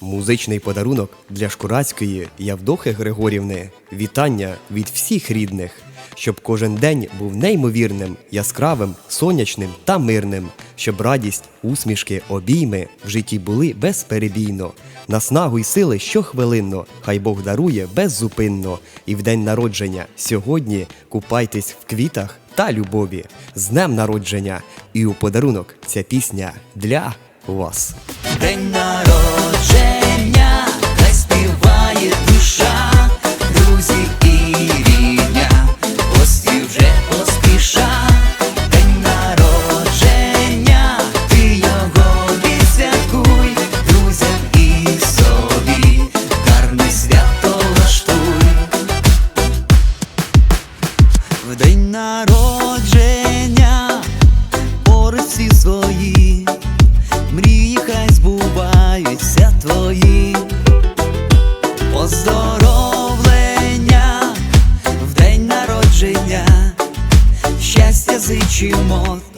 Музичний подарунок для Шкурацької Явдохи Григорівни. Вітання від всіх рідних, щоб кожен день був неймовірним, яскравим, сонячним та мирним, щоб радість, усмішки, обійми в житті були безперебійно. Наснагу й сили щохвилинно, хай Бог дарує беззупинно. І в день народження сьогодні купайтесь в квітах та любові. З днем народження! І у подарунок ця пісня для вас. День народження, щастя